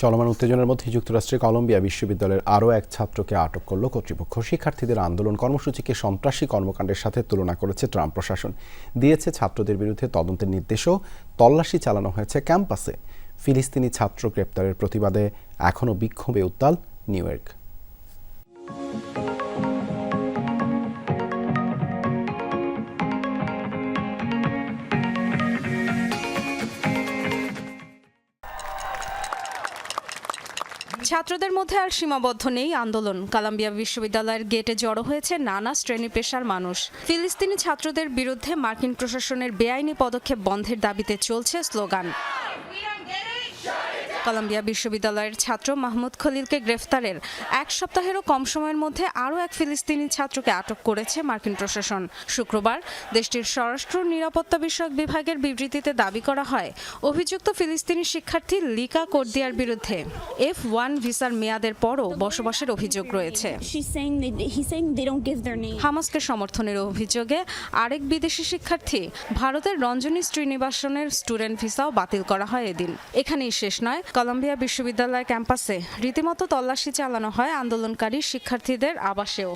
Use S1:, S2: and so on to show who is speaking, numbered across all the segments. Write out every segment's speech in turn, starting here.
S1: চলমান উত্তেজনার মধ্যে যুক্তরাষ্ট্রের কলম্বিয়া বিশ্ববিদ্যালয়ের আরও এক ছাত্রকে আটক করল কর্তৃপক্ষ। শিক্ষার্থীদের আন্দোলন, কর্মসূচিকে সন্ত্রাসী কর্মকাণ্ডের সাথে তুলনা করেছে ট্রাম্প প্রশাসন। দিয়েছে ছাত্রদের বিরুদ্ধে তদন্তের নির্দেশও। তল্লাশি চালানো হয়েছে ক্যাম্পাসে। ফিলিস্তিনি ছাত্র গ্রেপ্তারের প্রতিবাদে এখনও বিক্ষোভে উত্তাল নিউ ইয়র্ক।
S2: ছাত্রদের মধ্যে আর সীমাবদ্ধ নেই আন্দোলন। কলাম্বিয়া বিশ্ববিদ্যালয়ের গেটে জড়ো হয়েছে নানা শ্রেণি পেশার মানুষ। ফিলিস্তিনি ছাত্রদের বিরুদ্ধে মার্কিন প্রশাসনের বেআইনি পদক্ষেপ বন্ধের দাবিতে চলছে স্লোগান। কলাম্বিয়া বিশ্ববিদ্যালয়ের ছাত্র মাহমুদ খলিলকে গ্রেফতারের এক সপ্তাহেরও কম সময়ের মধ্যে আরও এক ফিলিস্তিনি ছাত্রকে আটক করেছে মার্কিন প্রশাসন। শুক্রবার দেশটির স্বরাষ্ট্র নিরাপত্তা বিষয়ক বিভাগের বিবৃতিতে দাবি করা হয় অভিযুক্ত ফিলিস্তিনি শিক্ষার্থী লিকা কোর্দিয়ার বিরুদ্ধে এফ ওয়ান ভিসার মেয়াদের পরও বসবাসের অভিযোগ রয়েছে. হামাসকে সমর্থনের অভিযোগে আরেক বিদেশি শিক্ষার্থী ভারতের রঞ্জনী শ্রীনিবাসনের স্টুডেন্ট ভিসাও বাতিল করা হয় এদিন। এখানেই শেষ নয় কলম্বিয়া বিশ্ববিদ্যালয় ক্যাম্পাসে রীতিমতো তল্লাশি চালানো হয় আন্দোলনকারী শিক্ষার্থীদের আবাসেও.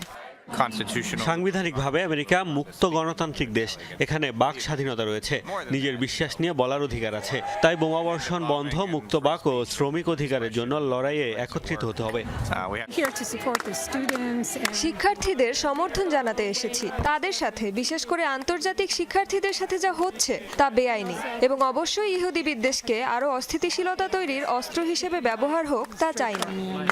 S3: সাংবিধানিকভাবে আমেরিকা মুক্ত গণতান্ত্রিক দেশ। এখানে বাক স্বাধীনতা রয়েছে। নিজের বিশ্বাস নিয়ে বলার অধিকার আছে। তাই বোমাবর্ষণ বন্ধ মুক্ত বাক ও শ্রমিক অধিকারের জন্য লড়াইয়ে একত্রিত হতে হবে।
S4: Uh,
S5: শিক্ষার্থীদের সমর্থন জানাতে এসেছি। তাদের সাথে বিশেষ করে আন্তর্জাতিক শিক্ষার্থীদের সাথে যা হচ্ছে তা বেআইনি। এবং অবশ্যই ইহুদি বিদ্বেষকে আরও অস্থিতিশীলতা তৈরির অস্ত্র হিসেবে ব্যবহার হোক তা চাই না।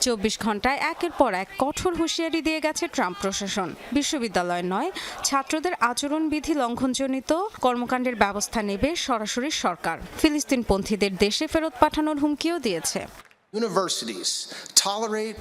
S2: চব্বিশ ঘন্টায় একের পর এক কঠোর হুঁশিয়ারি দিয়ে গেছে ট্রাম্প প্রশাসন। বিশ্ববিদ্যালয় নয়, ছাত্রদের আচরণবিধি লঙ্ঘনজনিত কর্মকাণ্ডের ব্যবস্থা নেবে সরাসরি সরকার। ফিলিস্তিনপন্থীদের দেশে ফেরত পাঠানোর হুমকিও দিয়েছে।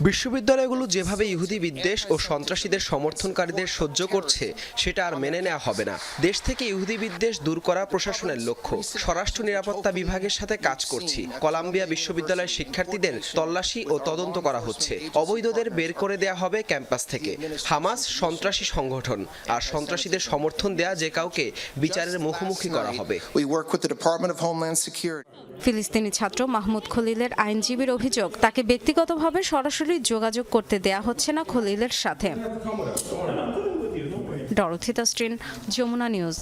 S6: বিশ্ববিদ্যালয়গুলো যেভাবে ইহুদি বিদ্বেষ ও সন্ত্রাসীদের সমর্থনকারীদের সহ্য করছে সেটা আর মেনে নেওয়া হবে না। দেশ থেকে ইহুদি বিদ্বেষ দূর করা প্রশাসনের লক্ষ্য। স্বরাষ্ট্র নিরাপত্তা বিভাগের সাথে কাজ করছি। কলাম্বিয়া বিশ্ববিদ্যালয়ের শিক্ষার্থীদের তল্লাশি ও তদন্ত করা হচ্ছে। অবৈধদের বের করে দেয়া হবে ক্যাম্পাস থেকে। হামাস সন্ত্রাসী সংগঠন। আর সন্ত্রাসীদের সমর্থন দেয়া যে কাউকে বিচারের মুখোমুখি করা হবে.
S2: ফিলিস্তিনি ছাত্র মাহমুদ খলিলের আইনজীবীর অভিযোগ তাকে ব্যক্তিগতভাবে সরাসরি যোগাযোগ করতে দেয়া হচ্ছে না খলিলের সাথে। ডরথিতা স্ট্রিন যমুনা নিউজ।